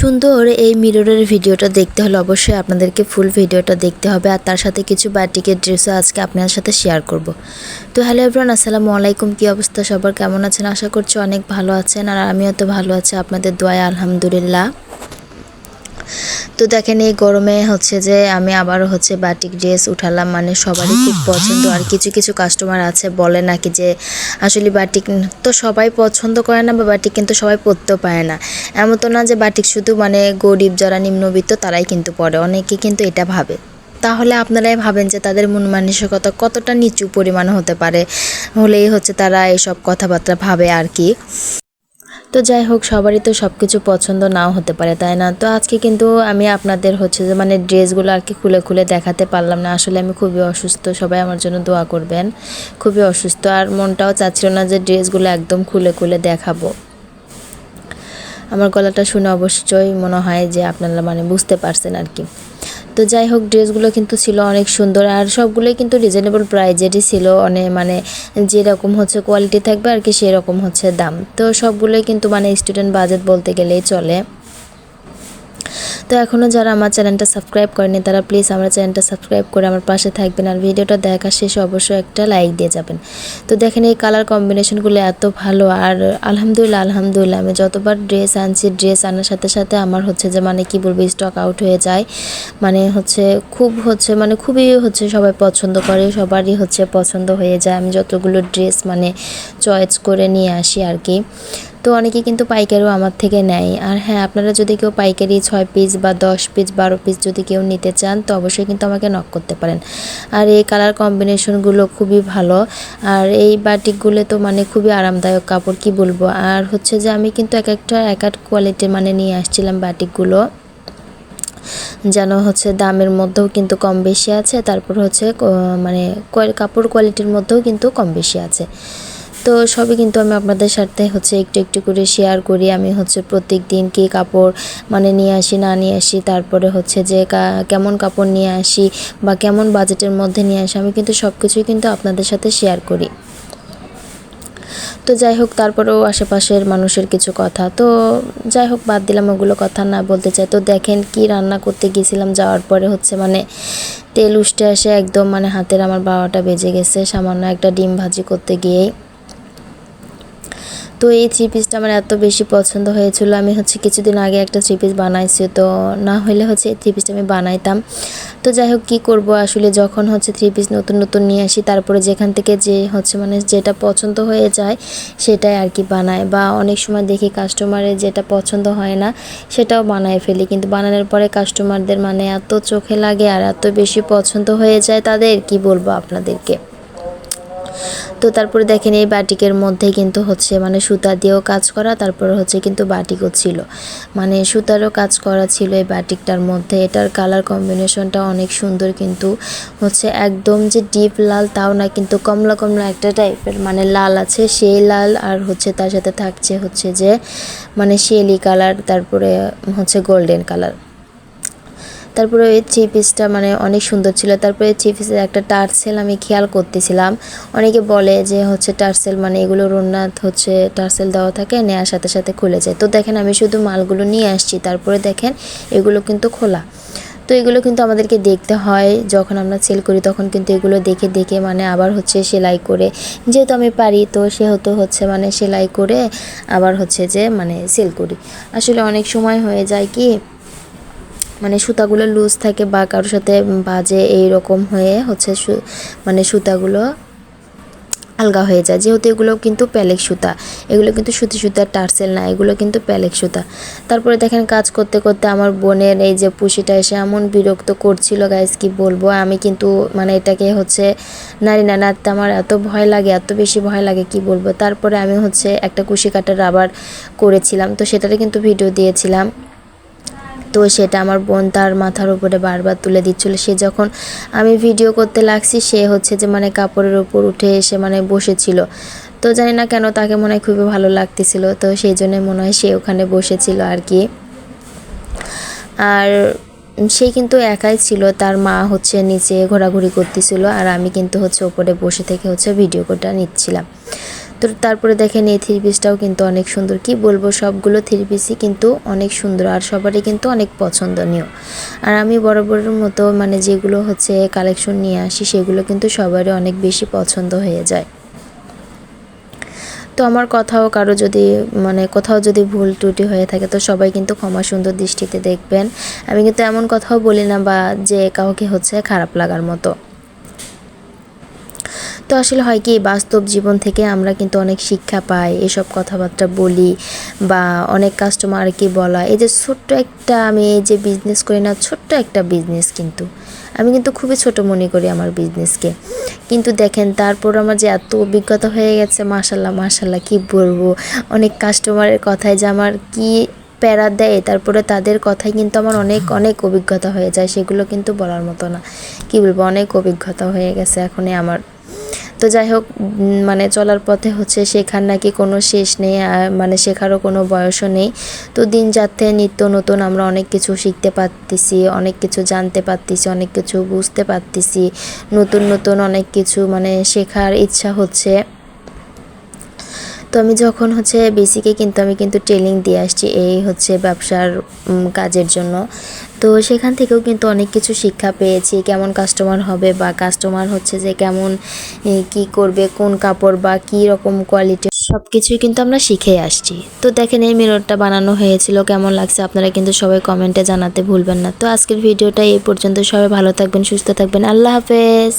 সুন্দর এই মিররের ভিডিওটা দেখতে হলে অবশ্যই আপনাদেরকে ফুল ভিডিওটা দেখতে হবে। আর তার সাথে কিছু বাটিকের ড্রেসও আজকে আপনার সাথে শেয়ার করব। তো হ্যালো এভরান আসসালামু আলাইকুম। কী অবস্থা সবার? কেমন আছেন? আশা করছি অনেক ভালো আছেন। আর আমিও তো ভালো আছি। আপনাদের দোয়া আলহামদুলিল্লাহ। তো দেখেন এই গরমে হচ্ছে যে আমি আবারও হচ্ছে বাটিক ড্রেস উঠালাম মানে সবারই খুব পছন্দ। আর কিছু কিছু কাস্টমার আছে বলে নাকি যে আসলে বাটিক তো সবাই পছন্দ করে না বা বাটিক কিন্তু সবাই পরতেও পারে না। এমন তো না যে বাটিক শুধু মানে গরিব যারা নিম্নবিত্ত তারাই কিন্তু পরে অনেকে কিন্তু এটা ভাবে। তাহলে আপনারাই ভাবেন যে তাদের মন মানসিকতা কতটা নিচু পরিমাণ হতে পারে হলেই হচ্ছে তারা এইসব কথাবার্তা ভাবে আর কি। তো যাই হোক, সবারই তো সব কিছু পছন্দ নাও হতে পারে, তাই না? তো আজকে কিন্তু আমি আপনাদের হচ্ছে যে মানে ড্রেসগুলো আর কি খুলে খুলে দেখাতে পারলাম না। আসলে আমি খুবই অসুস্থ, সবাই আমার জন্য দোয়া করবেন। খুবই অসুস্থ, আর মনটাও চাচ্ছিল না যে ড্রেসগুলো একদম খুলে খুলে দেখাবো। আমার গলাটা শুনে অবশ্যই মনে হয় যে আপনারা মানে বুঝতে পারছেন আর কি। তো যাই হোক, ড্রেসগুলো কিন্তু ছিল অনেক সুন্দর আর সবগুলোই কিন্তু রিজনেবল প্রাইজেরই ছিল অনেক মানে যেরকম হচ্ছে কোয়ালিটি থাকবে আর কি সেরকম হচ্ছে দাম। তো সবগুলোই কিন্তু মানে স্টুডেন্ট বাজেট বলতে গেলেই চলে। তো এখনও যারা আমার চ্যানেলটা সাবস্ক্রাইব করেনি, তারা প্লিজ আমার চ্যানেলটা সাবস্ক্রাইব করে আমার পাশে থাকবেন আর ভিডিওটা দেখা শেষে অবশ্যই একটা লাইক দিয়ে যাবেন। তো দেখেন এই কালার কম্বিনেশনগুলো এত ভালো আর আলহামদুলিল্লাহ আলহামদুলিল্লাহ আমি যতবার ড্রেস আনছি ড্রেস আনার সাথে সাথে আমার হচ্ছে যে মানে কি বলব স্টক আউট হয়ে যায়। মানে হচ্ছে খুব হচ্ছে মানে খুবই হচ্ছে সবাই পছন্দ করে, সবারই হচ্ছে পছন্দ হয়ে যায়। আমি যতগুলো ড্রেস মানে চয়েস করে নিয়ে আসি আর কি। তো অনেকে কিন্তু পাইকারিও আমার থেকে নেয়। আর হ্যাঁ আপনারা যদি কেউ পাইকারি ছয় পিস বা দশ পিস বারো পিস যদি কেউ নিতে চান, তো অবশ্যই কিন্তু আমাকে নক করতে পারেন। আর এই কালার কম্বিনেশনগুলো খুবই ভালো। আর এই বাটিকগুলো তো মানে খুবই আরামদায়ক কাপড়, কি বলব? আর হচ্ছে যে আমি কিন্তু এক একটা, এক এক কোয়ালিটির মানে নিয়ে আসছিলাম বাটিকগুলো। যেন হচ্ছে দামের মধ্যেও কিন্তু কম বেশি আছে, তারপর হচ্ছে মানে কাপড় কোয়ালিটির মধ্যেও কিন্তু কম বেশি আছে। তো সবই কিন্তু আমি আপনাদের সাথে হচ্ছে একটু একটু করে শেয়ার করি। আমি হচ্ছে প্রত্যেক দিন কী কাপড় মানে নিয়ে আসি, না নিয়ে আসি, তারপরে হচ্ছে যে কেমন কাপড় নিয়ে আসি বা কেমন বাজেটের মধ্যে নিয়ে আসি, আমি কিন্তু সব কিছুই কিন্তু আপনাদের সাথে শেয়ার করি। তো যাই হোক, তারপরেও আশেপাশের মানুষের কিছু কথা। তো যাই হোক, বাদ দিলাম ওগুলো কথা, না বলতে চাই। তো দেখেন কি রান্না করতে গিয়েছিলাম যাওয়ার পরে হচ্ছে মানে তেল উষ্টে আসে একদম মানে হাতের আমার বাবাটা বেজে গেছে। সামান্য একটা ডিম ভাজি করতে গিয়েই। তো এই থ্রি পিসটা আমার এত বেশি পছন্দ হয়েছিল। আমি হচ্ছে কিছুদিন আগে একটা থ্রি পিস বানাইছি, তো না হলে হচ্ছে থ্রি পিসটা আমি বানাইতাম। তো যাই হোক, কী করব? আসলে যখন হচ্ছে থ্রি পিস নতুন নতুন নিয়ে আসি, তারপরে যেখান থেকে যে হচ্ছে মানে যেটা পছন্দ হয়ে যায়, সেটাই আর কি বানায় বা অনেক সময় দেখি কাস্টমারের যেটা পছন্দ হয় না, সেটাও বানায় ফেলি। কিন্তু বানানোর পরে কাস্টমারদের মানে এত চোখে লাগে আর এত বেশি পছন্দ হয়ে যায় তাদের, কি বলব আপনাদেরকে? তো তারপরে দেখেন এই বাটিকের মধ্যে কিন্তু হচ্ছে মানে সুতা দিয়েও কাজ করা, তারপর হচ্ছে কিন্তু বাটিকও ছিল। মানে সুতারও কাজ করা ছিল এই বাটিকটার মধ্যে। এটার কালার কম্বিনেশনটা অনেক সুন্দর কিন্তু হচ্ছে একদম যে ডিপ লাল, তাও না কিন্তু কমলা কমলা একটা টাইপের মানে লাল আছে, সেই লাল আর হচ্ছে তার সাথে থাকছে হচ্ছে যে মানে শেলি কালার তারপরে হচ্ছে গোল্ডেন কালার তারপরে ওই থ্রি পিসটা মানে অনেক সুন্দর ছিল। তারপরে থ্রি পিসের একটা টার্সেল আমি খেয়াল করতেছিলাম। অনেকে বলে যে হচ্ছে টার্সেল মানে এগুলো রোনাথ হচ্ছে টার্সেল দেওয়া থাকে নেওয়ার সাথে সাথে খুলে যায়। তো দেখেন আমি শুধু মালগুলো নিয়ে আসছি, তারপরে দেখেন এগুলো কিন্তু খোলা। তো এগুলো কিন্তু আমাদেরকে দেখতে হয়, যখন আমরা সেল করি তখন কিন্তু এগুলো দেখে দেখে মানে আবার হচ্ছে সেলাই করে, যেহেতু আমি পারি তো সেহেতু হচ্ছে মানে সেলাই করে আবার হচ্ছে যে মানে সেল করি। আসলে অনেক সময় হয়ে যায় কি মানে সুতাগুলো লুজ থাকে বা কারোর সাথে বাজে এই রকম হয়ে হচ্ছে মানে সুতাগুলো আলগা হয়ে যায়। যেহেতু এগুলো কিন্তু প্যালেক সুতা, এগুলো কিন্তু সুতি সুতার টার্সেল না, এগুলো কিন্তু প্যালেক সুতা। তারপরে দেখেন কাজ করতে করতে আমার বোনের এই যে পুষিটা এসে এমন বিরক্ত করছিল গাইজ কি বলব? আমি কিন্তু মানে এটাকে হচ্ছে, নারী না নাড়তে আমার এত ভয় লাগে, এত বেশি ভয় লাগে, কি বলব? তারপরে আমি হচ্ছে একটা কুশি কাটার রাবার করেছিলাম, তো সেটারে কিন্তু ভিডিও দিয়েছিলাম। তো সেটা আমার বোন তার মাথার উপরে বারবার তুলে দিচ্ছিল। সে যখন আমি ভিডিও করতে লাগছি, সে হচ্ছে যে মানে কাপড়ের উপর উঠে এসে মানে বসেছিল। তো জানি না কেন তাকে মনে হয় খুবই ভালো লাগতেছিল। তো সেই জন্য মনে হয় সে ওখানে বসেছিল আর কি। আর সে কিন্তু একাই ছিল। তার মা হচ্ছে নিচে ঘোরাঘুরি করতেছিল আর আমি কিন্তু হচ্ছে ওপরে বসে থেকে হচ্ছে ভিডিও কোটা নিচ্ছিলাম। তো তারপরে দেখেন এই থ্রি পিসটাও কিন্তু অনেক সুন্দর। কি বলব, সবগুলো থ্রি পিসই কিন্তু অনেক সুন্দর আর সবারই কিন্তু অনেক পছন্দনীয়। আর আমি বরাবরের মতো মানে যেগুলো হচ্ছে কালেকশন নিয়ে আসি, সেগুলো কিন্তু সবারই অনেক বেশি পছন্দ হয়ে যায়। তো আমার কথাও কারও যদি মানে কোথাও যদি ভুল ত্রুটি হয়ে থাকে, তো সবাই কিন্তু ক্ষমা সুন্দর দৃষ্টিতে দেখবেন। আমি কিন্তু এমন কথাও বলি না বা যে কাউকে হচ্ছে খারাপ লাগার মতো। তো আসলে হয় কি, বাস্তব জীবন থেকে আমরা কিন্তু অনেক শিক্ষা পাই, এসব কথাবার্তা বলি বা অনেক কাস্টমার কি বলা। এই যে ছোট্ট একটা আমি এই যে বিজনেস করি না, ছোট্ট একটা বিজনেস কিন্তু। আমি কিন্তু খুবই ছোট মনে করি আমার বিজনেসকে কিন্তু দেখেন, তারপর আমার যে এত অভিজ্ঞতা হয়ে গেছে, মাশাল্লাহ মাশাল্লাহ, কি বলব? অনেক কাস্টমারের কথায় যে আমার কি প্যারা দেয়, তারপরে তাদের কথায় কিন্তু আমার অনেক অনেক অভিজ্ঞতা হয়ে যায়, সেগুলো কিন্তু বলার মতো না। কি বলব? অনেক অভিজ্ঞতা হয়ে গেছে এখনই আমার। তো যাই হোক মানে চলার পথে হচ্ছে শেখার নাকি কোনো শেষ নেই মানে শেখারও কোনো বয়সও নেই। তো দিন যাতে নিত্য নতুন আমরা অনেক কিছু শিখতে পারতেছি, অনেক কিছু জানতে পারতেছি, অনেক কিছু বুঝতে পারতেছি। নতুন নতুন অনেক কিছু মানে শেখার ইচ্ছা হচ্ছে। তো আমি যখন হচ্ছে বেসিকে কিন্তু আমি কিন্তু ট্রেনিং দিয়ে আসছি, এই হচ্ছে ব্যবসার কাজের জন্য। তো সেখান থেকেও কিন্তু অনেক কিছু শিক্ষা পেয়েছি, কেমন কাস্টমার হবে বা কাস্টমার হচ্ছে যে কেমন কি করবে, কোন কাপড় বা কি রকম কোয়ালিটি সব কিছুই কিন্তু আমরা শিখে আসছি। তো দেখেন, এই মিররটা বানানো হয়েছিল, কেমন লাগছে আপনারা কিন্তু সবাই কমেন্টে জানাতে ভুলবেন না। তো আজকের ভিডিওটা এই পর্যন্ত, সবাই ভালো থাকবেন, সুস্থ থাকবেন, আল্লাহ হাফেজ।